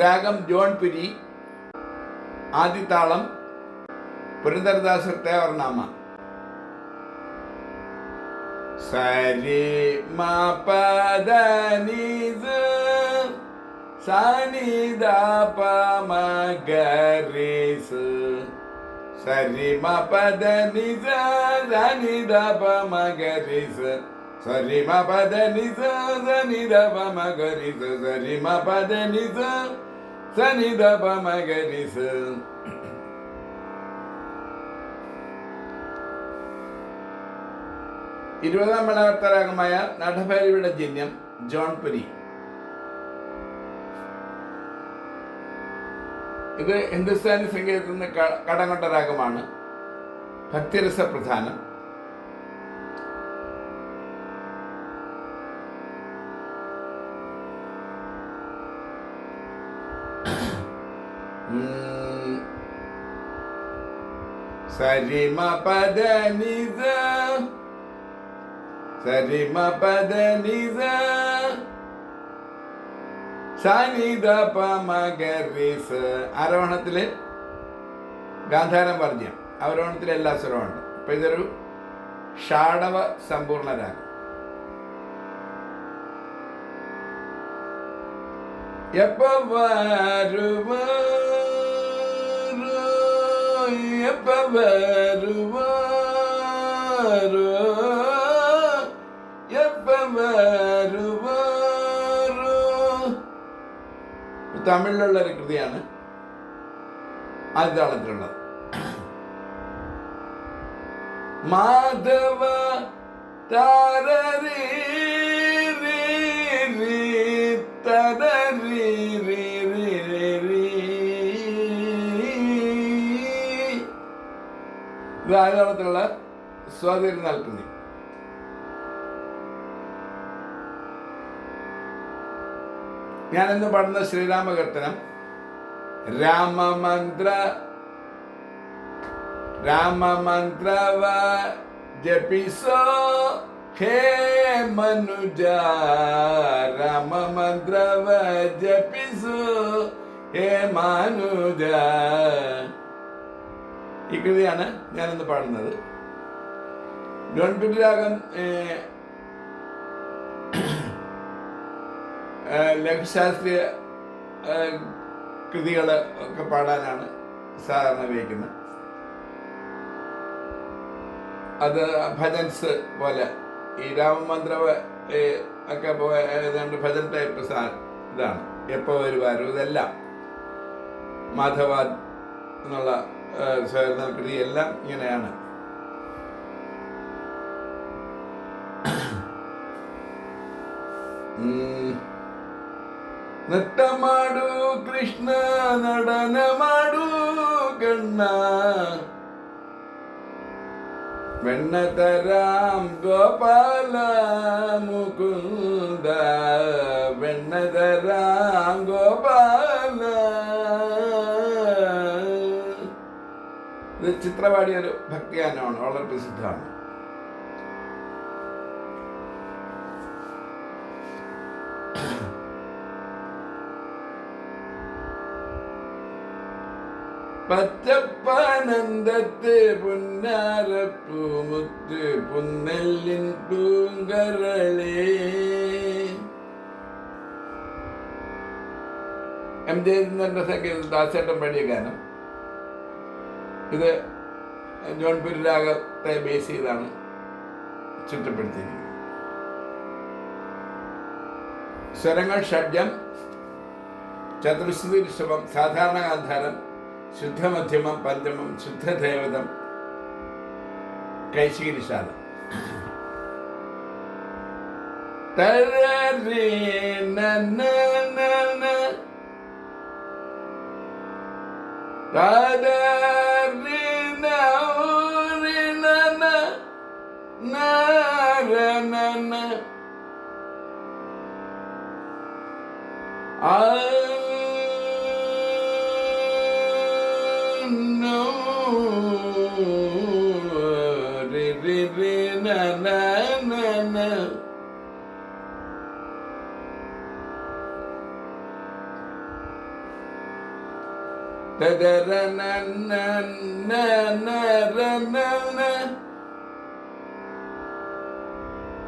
രാഗം ജോൺപുരി ആദിത്താളം പുരന്ദരദാസർ തേവർനാമ സരി മ പദ നിസ സനി ദ പ മ ഗ രി സ് സരി മ പദ നിസ സനി ദ പ മ ഗ രി സ് ഇരുപതാം മലയാളത്തരാഗമായ നടഭൈരവിയുടെ ജന്യം ജോൺപുരി ഇത് ഹിന്ദുസ്ഥാനി സംഗീതത്തിൽ നിന്ന് കടം രാഗമാണ് ഭക്തിരസ പ്രധാനം സരിമ പദ നിസ സരിമ സാനിദ പമഗരിസ് ആരോഹണത്തിൽ ഗാന്ധാരം പറഞ്ഞ. അവരോഹണത്തിൽ എല്ലാ സ്വരമുണ്ട് അപ്പൊ ഇതൊരു ഷാഡവ സമ്പൂർണ രാഗം എപ്പ വരുവാരോ തമിഴിലുള്ള ഒരു കൃതിയാണ്. ആദ്യതാളത്തിലുള്ളത്. മാധവ താരീ രി ഇത് ആദ്യതാളത്തിലുള്ള നൽകുന്നു ഞാൻ ഇന്ന് പാടുന്ന ശ്രീരാമകീർത്തനം രാമമന്ത്ര രാമമന്ത്രവ ജപിസോ ഹേ മനുജ രാമമന്ത്രവ ജപിസോ ഹേ മനുജ. ഈ കൃതിയാണ് ഞാനിന്ന് പാടുന്നത്. ഗവൺമെന്റ് രാഗം ലഘുശാസ്ത്രീയ കൃതികൾ ഒക്കെ പാടാനാണ് സാധാരണ ഉപയോഗിക്കുന്നത്. അത് ഭജൻസ് പോലെ ഈ രാമമന്ത്ര ഒക്കെ ഏതാണ്ട് ഭജൻ ടൈപ്പ് സാ ഇതാണ്. എപ്പോൾ വരുവാരും ഇതെല്ലാം. മാധവാദ് എന്നുള്ള ഏഹ്, സ്വയർന്ന കൃതി എല്ലാം ഇങ്ങനെയാണ് ഉം. ನೃತ್ಯ ಮಾಡು ಕೃಷ್ಣ ನಡನ ಮಾಡು ಕಣ್ಣ ಬೆಣ್ಣತರಾಮ್ ಗೋಪಾಲ ಮುಕುಂದ ಬೆಣ್ಣತರಾಮ್ ಗೋಪಾಲ ഇത് ചിത്രപാടിയ ഒരു ഭക്തിഗാനമാണ് വളരെ പ്രസിദ്ധമാണ്. പച്ചപ്പാനന്ദത്തെ പുന്നാരപ്പൂമുത്ത് പുന്നെല്ലിൻ പൂങ്കരളേ. എം ജയചന്ദ്രന്റെ സംഗീതം ദാസേട്ടൻ പാടിയ ഗാനം. ഇത് ജോൺ രാഗത്തെ ബേസ് ചെയ്താണ് ചുറ്റപ്പെടുത്തിയിരിക്കുന്നത്. സ്വരങ്ങൾ ഷഡ്ജം ചതുർശ്രുതി ഋഷഭം സാധാരണ ഗാന്ധാരം ശുദ്ധമധ്യമം പഞ്ചമം ശുദ്ധദേവതം കൈശിക നിഷാദം. തരരി என்ன Da da da na na na na na na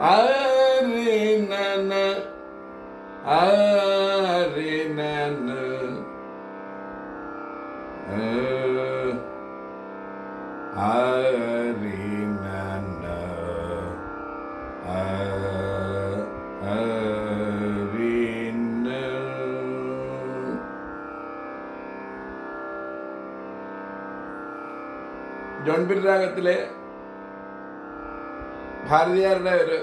അറിനന് അറിനന്. അറിനന് ജോൺപിരാഗത്തിലെ ഭാരതീയരുടെ ഒരു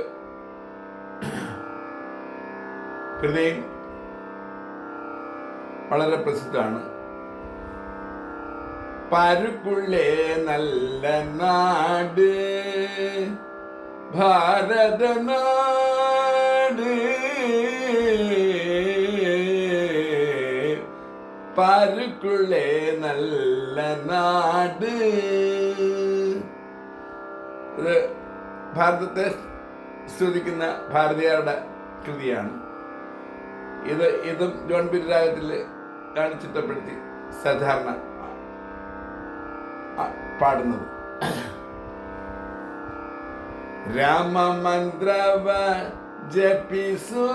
കൃതിയും വളരെ പ്രസിദ്ധമാണ്. പരുക്കുള്ളേ നല്ല നാട് ഭാരതനാട്. പരുക്കുള്ളേ നല്ല നാട്. ഭാരതത്തെ സ്തുതിക്കുന്ന ഭാരതീയരുടെ കൃതിയാണ്. ഇത് ഇതും ജോൺ ബിരി രാഗത്തിൽ ആണ് സാധാരണ പാടുന്നത്. രാമമന്ത്രവ ജപിസു.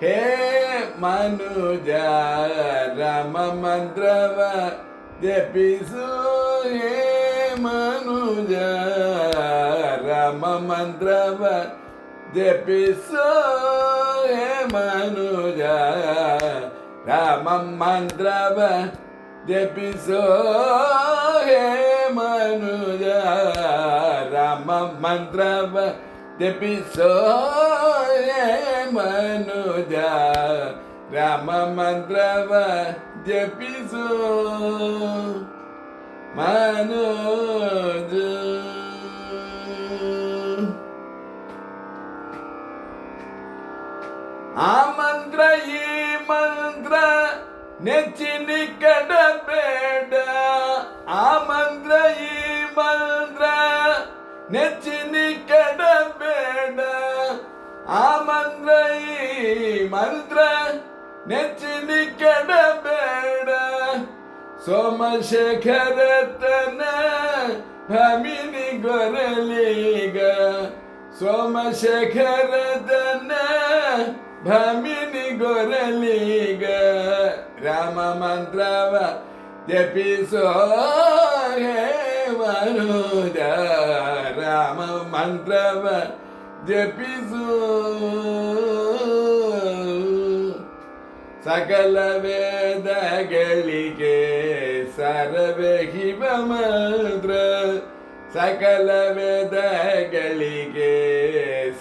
ഹേ മനുജ രാമമന്ത്രവ ജപിസു. ഹേ മനുജ ನಾಮ ಮಂತ್ರವ ಜಪಿಸೋ ಹೇ ಮನುಜ ರಾಮ ಮಂತ್ರವ ಜಪಿಸೋ ಹೇ ಮನುಜ ರಾಮ ಮಂತ್ರವ ಜಪಿಸೋ ಹೇ ಮನುಜ ರಾಮ ಮಂತ್ರವ ಜಪಿಸೋ ಮನೋಜ ನೆಚ್ಚಿನಿ ಕಡಬೇಡ ಆ ಮಂತ್ರ ಈ ಮಂತ್ರ ನೆಚ್ಚಿನಿ ಕಡಬೇಡ ಆ ಮಂತ್ರ ಈ ಮಂತ್ರ ನೆಚ್ಚಿನಿ ಕಡಬೇಡ ಸೋಮಶೇಖರತನ ಭಮಿನಿ ಗೊರಲಿಗ ಸೋಮಶೇಖರತನ ಭಮಿನಿ ಗೊರಲಿಗ राम मन्त्रव जपिसो हे मनुज राम मन्त्रव जपिसो सकल वेद गलिके सर्वे हिव मन्त्र सकल वेद गलिके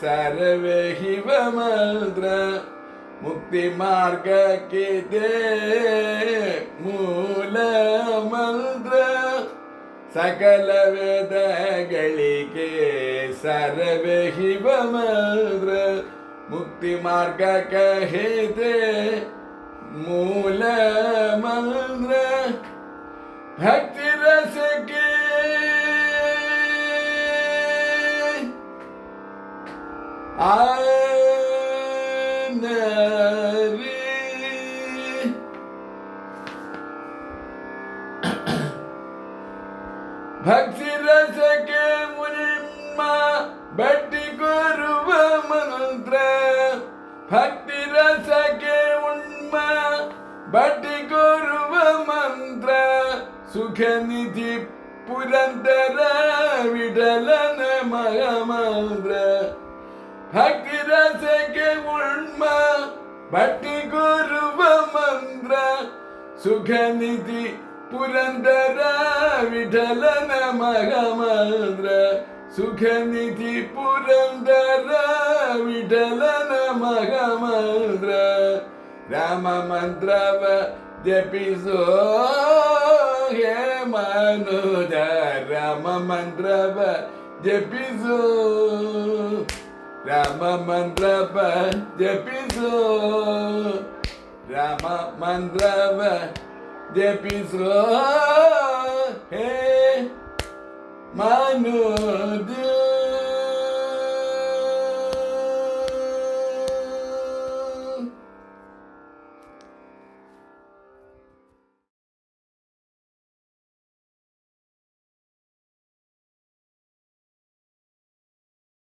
सर्वे हिव मन्त्र ಹಿಮ ಮಂತ್ರ ಮುಕ್ತಿ ಮಾರ್ಗಕ್ಕಿದೆ ಮೂಲ ಮಂತ್ರ ಸಕಲ ವೇದಗಳಿಗೆ ಸರ್ವೇ ಹಿಮ ಮಂತ್ರ ಮುಕ್ತಿ ಮಾರ್ಗ ಕಹಿದೆ ಮೂಲ ಮಂತ್ರ ಭಕ್ತಿ ರಸಕ್ಕೆ ಆನರಿ ಭಕ್ತಿ ರಸಕ್ಕೆ ಮುನಿಮ್ಮ ಬಟ್ಟಿ ಕೊರುವ ಮಂತ್ರ ಭಕ್ತಿ ರಸಕ್ಕೆ ಉಣ್ಮ ಬಟ್ಟಿ ಕೊರುವ ಮಂತ್ರ ಸುಖ ನಿಧಿ ಪುರಂದರ ವಿಡಲನ ಮಗ ಮಂತ್ರ ಭಕ್ತಿ ರಸಕ್ಕೆ ಉಣ್ಮ ಬಟ್ಟಿ ಕೊರುವ ಮಂತ್ರ ಸುಖ ನಿಧಿ പുരന്തര വിഠലന മഹമന്ദ്ര സുഖനിധി പുരന്തര വിഠലന മഹമന്ദ്ര രാമമന്ത്രവ ജപിസോ ഹേ മനുജ രാമമന്ത്രവ ജപിസോ. രാമമന്ത്രവ ജപിസോ. രാമമന്ത്രവ de Pizra, é Manu.